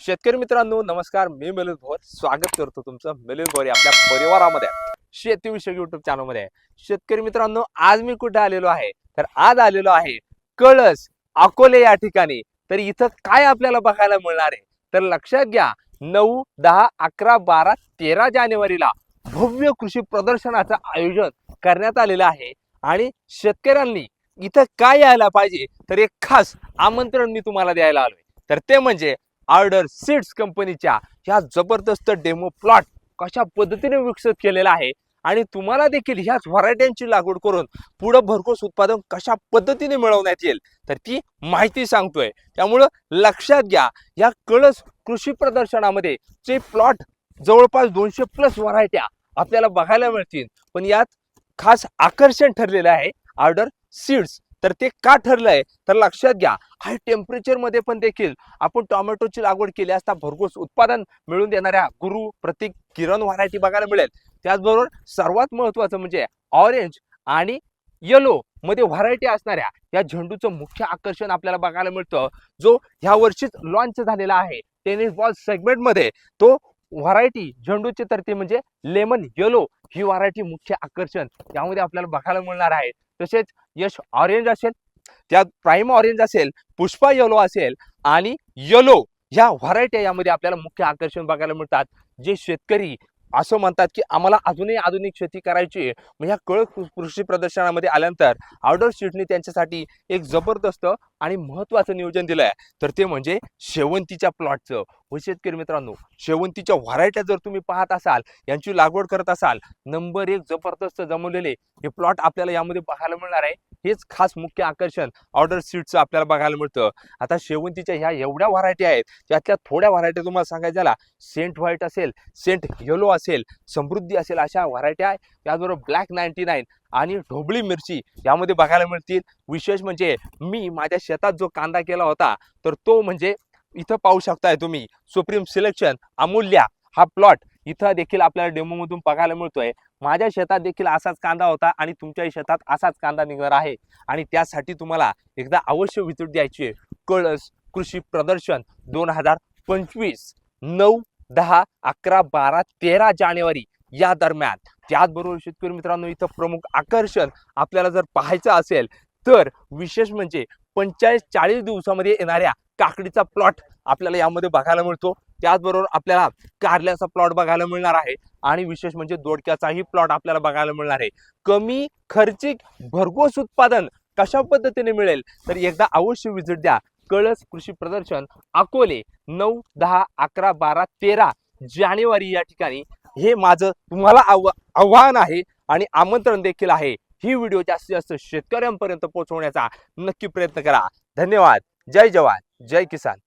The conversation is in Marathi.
शेतकरी मित्रांनो नमस्कार. मी मिलिंद भोर. स्वागत करतो तुमचं मिलिंद भोर आपल्या परिवारामध्ये शेतीविषयक युट्यूब चॅनलमध्ये शेतकरी मित्रांनो आज मी कुठे आलेलो आहे? तर आज आलेलो आहे कळस अकोले या ठिकाणी. तर इथं काय आपल्याला बघायला मिळणार आहे? तर लक्षात घ्या नऊ दहा अकरा बारा तेरा जानेवारीला भव्य कृषी प्रदर्शनाचं आयोजन करण्यात आलेलं आहे. आणि शेतकऱ्यांनी इथं काय यायला पाहिजे? तर एक खास आमंत्रण मी तुम्हाला द्यायला आलोय. तर ते म्हणजे ऑर्डर सीड्स कंपनीच्या ह्या जबरदस्त डेमो प्लॉट कशा पद्धतीने विकसित केलेला आहे आणि तुम्हाला देखील ह्याच व्हरायट्यांची लागवड करून पुढं भरघोस उत्पादन कशा पद्धतीने मिळवण्यात येईल तर ती माहिती सांगतोय. त्यामुळं लक्षात घ्या या कळस कृषी प्रदर्शनामध्ये जे प्लॉट जवळपास दोनशे प्लस व्हरायट्या आपल्याला बघायला मिळतील. पण यात खास आकर्षण ठरलेलं आहे ऑर्डर सीड्स तर ते का ठरलंय? तर लक्षात घ्या हाय टेम्परेचरमध्ये पण देखील आपण टोमॅटोची लागवड केली असता भरघोस उत्पादन मिळवून देणाऱ्या गुरु प्रतीक किरण व्हरायटी बघायला मिळेल. त्याचबरोबर सर्वात महत्वाचं म्हणजे ऑरेंज आणि येलो मध्ये व्हरायटी असणाऱ्या या झेंडूचं मुख्य आकर्षण आपल्याला बघायला मिळतं. जो ह्या वर्षीच लॉन्च झालेला आहे टेनिस बॉल सेगमेंटमध्ये तो व्हरायटी झेंडूची तर ती म्हणजे लेमन येलो ही व्हरायटी मुख्य आकर्षण यामध्ये आपल्याला बघायला मिळणार आहे. तसेच यश ऑरेंज असेल त्यात प्राईम ऑरेंज असेल पुष्पा येलो असेल आणि येलो ह्या व्हरायटी यामध्ये आपल्याला मुख्य आकर्षण बघायला मिळतात. जे शेतकरी असं म्हणतात की आम्हाला अजूनही आधुनिक शेती करायची आहे. मग ह्या कळक कृषी प्रदर्शनामध्ये आल्यानंतर आउटडोर शीटने त्यांच्यासाठी एक जबरदस्त आणि महत्त्वाचं नियोजन दिलं आहे. तर ते म्हणजे शेवंतीच्या प्लॉटचं व हो शेतकरी मित्रांनो शेवंतीच्या व्हरायट्या जर तुम्ही पाहत असाल यांची लागवड करत असाल नंबर एक जबरदस्त जमवलेले हे प्लॉट आपल्याला यामध्ये पाहायला मिळणार आहे. हेच खास मुख्य आकर्षण ऑर्डर सीटचं आपल्याला बघायला मिळतं. आता शेवंतीच्या ह्या एवढ्या व्हरायटी आहेत त्यातल्या थोड्या व्हरायटी तुम्हाला सांगायचं झाला सेंट व्हाईट असेल सेंट येलो असेल समृद्धी असेल अशा व्हरायट्या आहेत त्याचबरोबर ब्लॅक नाईन्टी नाईन आणि ढोबळी मिरची यामध्ये बघायला मिळतील. विशेष म्हणजे मी माझ्या शेतात जो कांदा केला होता तर तो म्हणजे इथं पाहू शकताय तुम्ही. सुप्रीम सिलेक्शन अमूल्या हा प्लॉट इथं देखील आपल्याला डेमोमधून बघायला मिळतोय. माझ्या शेतात देखील असाच कांदा होता आणि तुमच्याही शेतात असाच कांदा निघणार आहे. आणि त्यासाठी तुम्हाला एकदा अवश्य विजिट द्यायची आहे. कळस कृषी प्रदर्शन दोन हजार पंचवीस नऊ दहा अकरा बारा तेरा जानेवारी या दरम्यान. त्याचबरोबर शेतकरी मित्रांनो इथं प्रमुख आकर्षण आपल्याला जर पाहायचं असेल तर विशेष म्हणजे पंचेचाळीस चाळीस दिवसामध्ये येणाऱ्या काकडीचा प्लॉट आपल्याला यामध्ये बघायला मिळतो. त्याचबरोबर आपल्याला कारल्याचा प्लॉट बघायला मिळणार आहे. आणि विशेष म्हणजे दोडक्याचाही प्लॉट आपल्याला बघायला मिळणार आहे. कमी खर्चिक भरघोस उत्पादन कशा पद्धतीने मिळेल? तर एकदा अवश्य विजिट द्या. कळस कृषी प्रदर्शन अकोले नऊ दहा अकरा बारा तेरा जानेवारी या ठिकाणी. हे माझं तुम्हाला आव आव्हान आहे आणि आमंत्रण देखील आहे. ही व्हिडिओ जास्तीत जास्त शेतकऱ्यांपर्यंत पोहोचवण्याचा नक्की प्रयत्न करा. धन्यवाद. जय जवान. जय किसान.